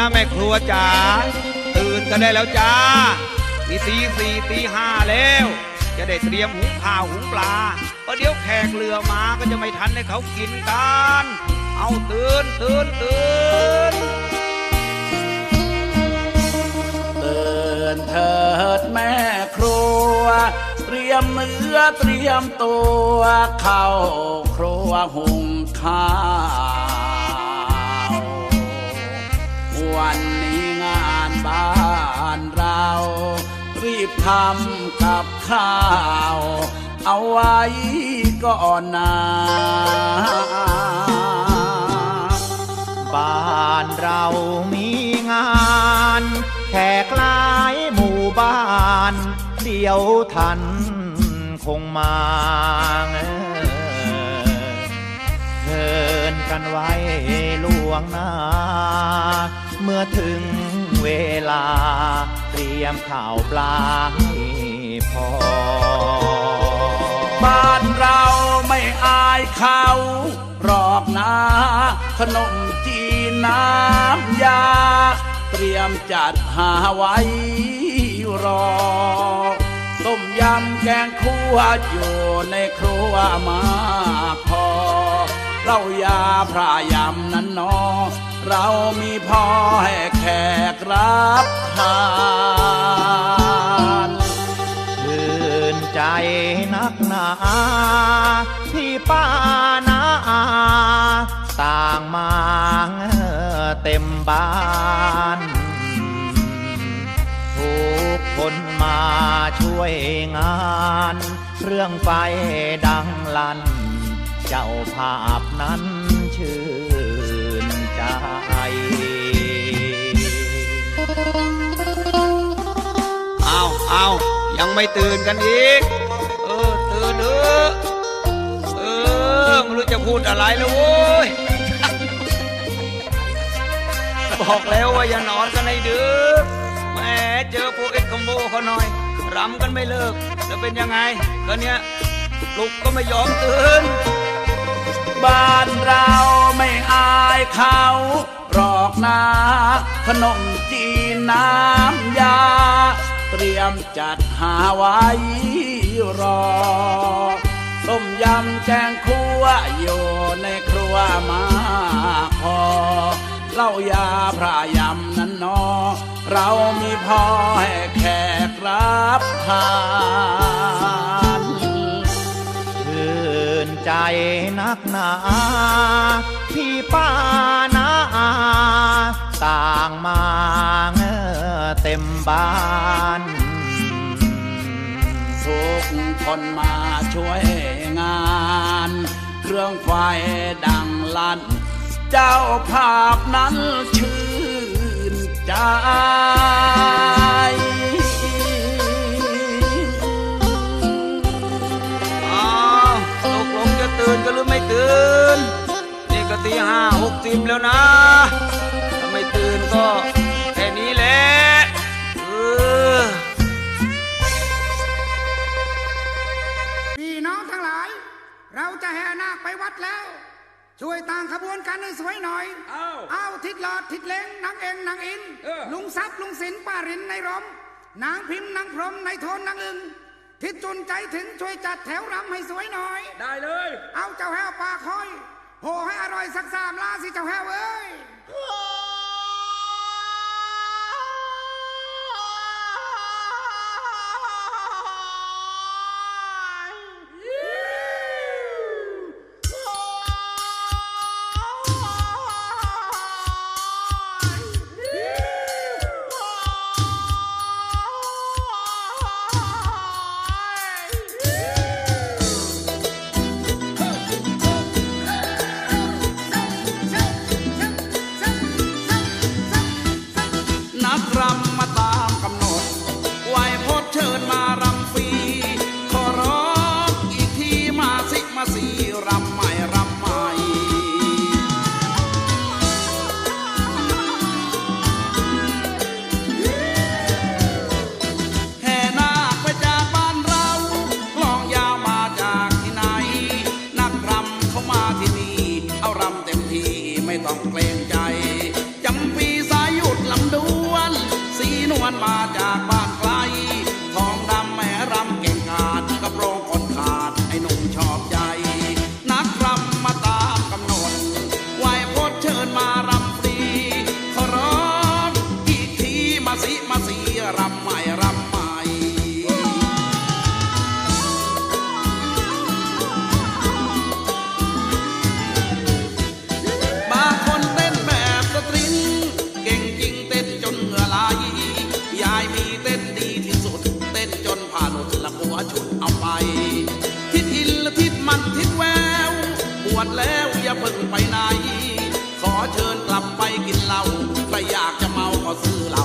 นะแม่ครัวจ๋าตื่นกันได้แล้วจ้าตีสี่สี่ตีห้าแล้ว จะได้เตรียมหุงข้าวหุงปลาเพราะเดี๋ยวแขกเรือมาก็จะไม่ทันให้เขากินกัน เอาตื่นตื่นตื่นตื่นเถิดแม่ครัว เตรียมเนื้อเตรียมตัวเข้าครัวหุงข้าว บ้านเรา รีบทำกับข้าว เอาไว้ก่อนนะบ้านเรามีงานแขกหลายหมู่บ้าน เดียวท่านคงมาเชิญกันไว้ล่วงหน้า เมื่อถึง เวลา เตรียมข่าวปลาให้พอ บ้านเราไม่อายเขาหรอกนะขนมจีนน้ำยา เตรียมจัดหาไว้รอต้มยำแกงคั่วอยู่ในครัวมาพอเหล้ายาพระยำนั้นนอ เรามีพอให้แขกรับทานชื่นใจนักหนาพี่ป้านาอาต่างมาเต็มบ้านทุกคนมาช่วยงาน เรื่องไฟดังลั่นเจ้าภาพนั้นชื่น เอาเอายังไม่ตื่นกันอีก เออ ตื่นเถอะเออไม่รู้จะพูดอะไรแล้วโว้ย บอกแล้วว่าอย่านอนกันให้ดึกแหมเจอพวกเอ็ดคอมโบเขาหน่อยรำกันไม่เลิก แล้วเป็นยังไงก็เนี้ยปลุกก็ไม่ยอมตื่น บ้านเราไม่อายเขาหรอกนะขนมจีนน้ำยาเต รียมจัดหาไว้รอ ต้มยำแกงคั่วอยู่ในครัวมาพอเล้ายาพระยำนั้นนอ เรามีพอให้แขกรับทานชื่นใจนักหนาพี่ป้านาอาต่างมาเต็ม บ้านทุกคนมาช่วยงาน เครื่องไฟดังลั่น เจ้าภาพนั้นชื่นใจอ้าวตกลงจะตื่นกันหรือไม่ตื่น นี่ก็ตีห้าหกสิบแล้วนะ ถ้าไม่ตื่นก็แค่นี้แหละ ออพี่น้องทั้งหลาย เราจะแห่นาคไปวัดแล้ว ช่วยต่างขบวนกันให้สวยหน่อย เอาทิดหลอดทิดเล้งนางเองนางอินลุงซับลุงศิลป้ารินในรมนางพิมพ์นางพรหมในโทนนางอึงทิดจุนใจถึงช่วยจัดแถวรำให้สวยหน่อย ได้เลย เอาเจ้าแห้วปลาคอยโหให้อร่อยสักสามลาสิเจ้าแห้วเอ้ยเวดแล้วอย่าเพิ่งไปไหน ขอเชิญกลับไปกินเหล้าใครอยากจะเมาก็ซื้อเหล้า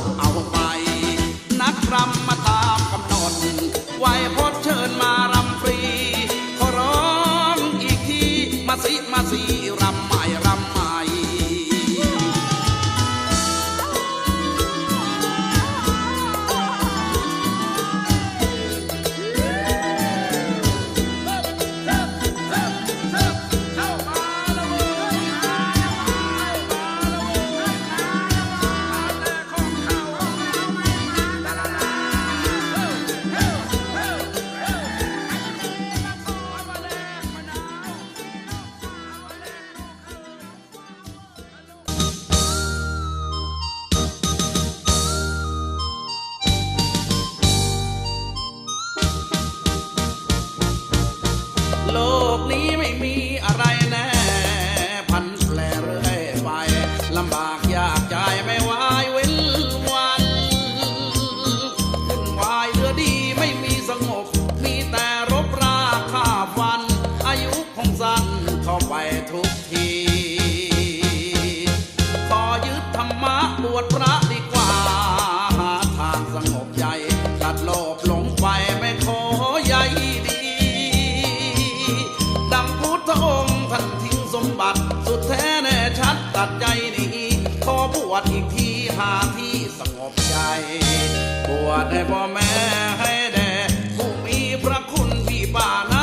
วชอีกที่หาที่สงบใจ บวดให้พ่อแม่ให้แด่ผู้มีพระคุณที่บ้าน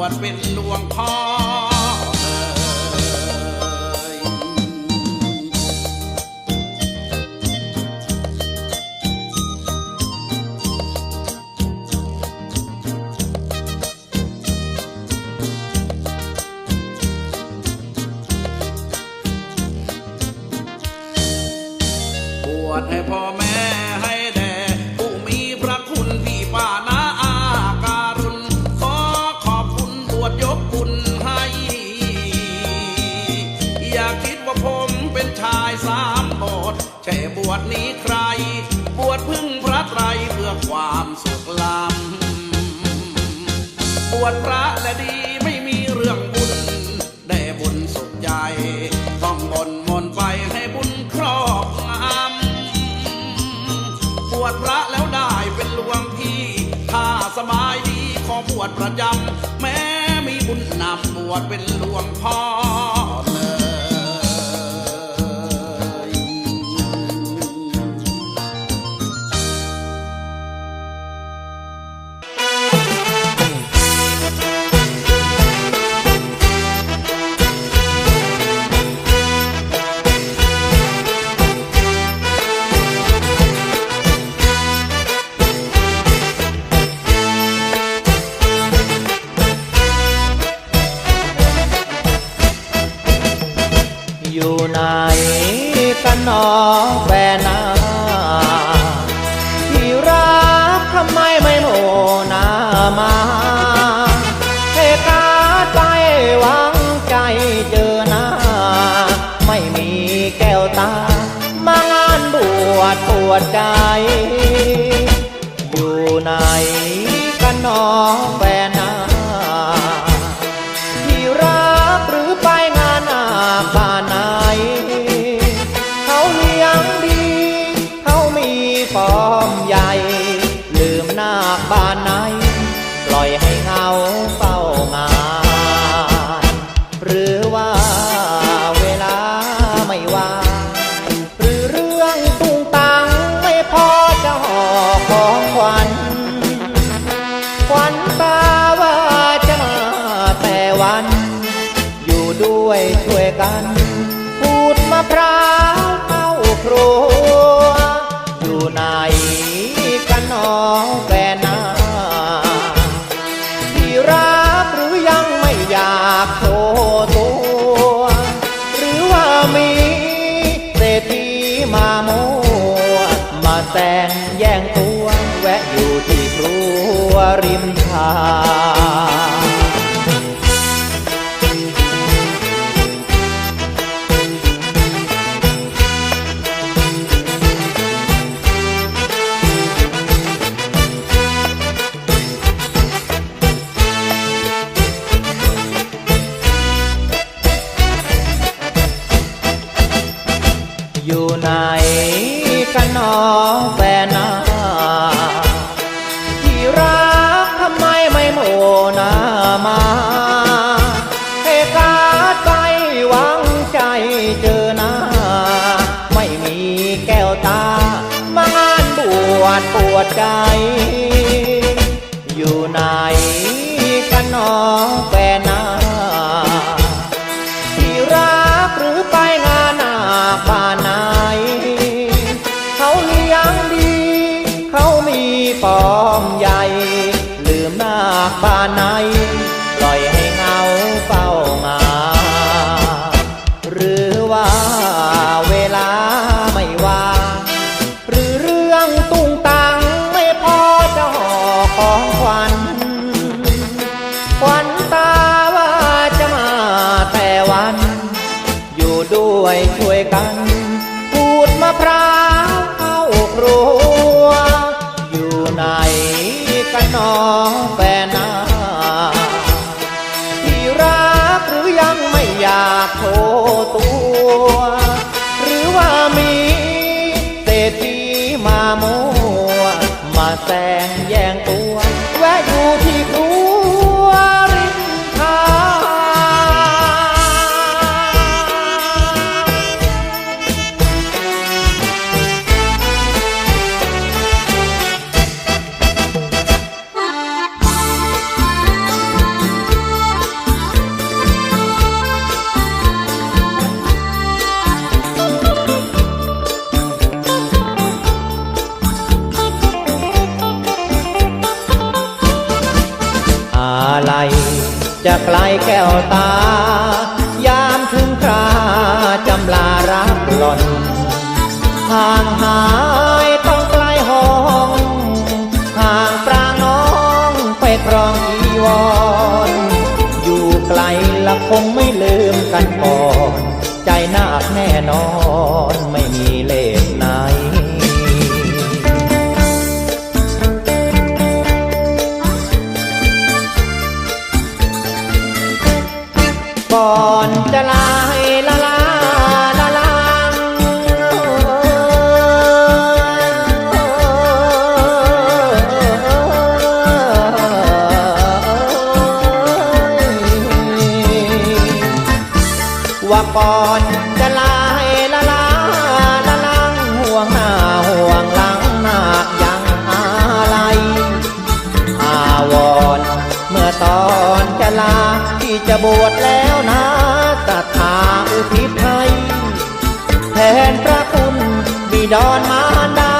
วดเป็นหลวงพ่อวดให้พ่อแม่ วดนี้ใคร บวชพึ่งพระไตรเพื่อความสุขลำบวชพระและดีไม่มีเรื่องบุญ ได้บุญสุขใจ ต้องบนมนไปให้บุญครอบงำบวชพระแล้วได้เป็นหลวงพี่ ถ้าสบายดีขอบวชประจำแม้มีบุญนำบวชเป็นหลวงพ่อ น้องแฟ ด้วยช่วยกันขูดมะพร้าวเข้าครัว อยู่ไหนกันหนอแฟน่าที่รักหรือยังไม่อยากโชตัว หรือว่ามีเศรษฐีมาโมมาแซงแย่งตัวแวะอยู่ที่ครัวริมทาง จะไกลแก้วตา จะบวชแล้วนะศรัทาอุทิศให้แทนพระคุณบิดอนมารดา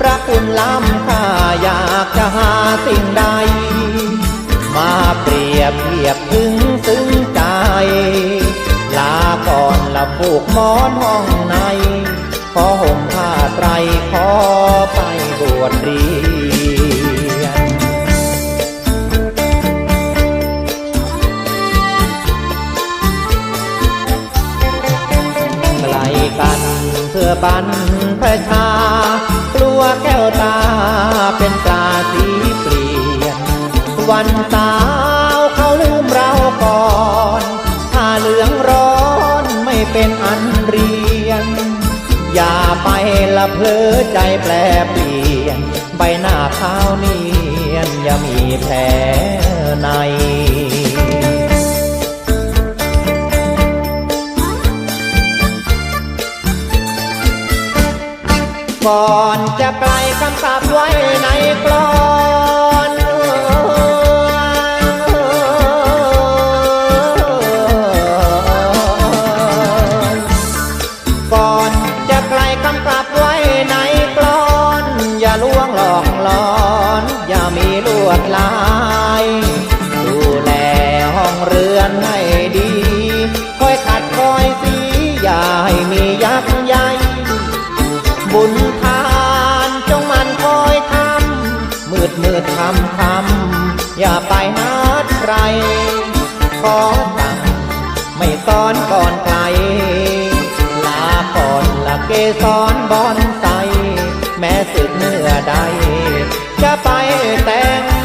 พระคุณล้ำค่าอยากจะหาสิ่งใด มาเปรียบเทียบถึงซึ้งใจ ลาก่อนละบุกมอนห้องใน ขอห่มผ้าไตรขอไปบวชเรีย นสาวเขาลืมเราก่อนถ้าเหลืองร้อนไม่เป็นอันเรียน อย่าไปละเพลอใจแปลเปลี่ยน ใบหน้าขาวนี้ มืดคำคำอย่าไปนัดใคร ขอตังไม่ซ้อนก่อนใครลาก่อนละเกสรบอนใส แม้สึกเมื่อใด จะไปแต่ง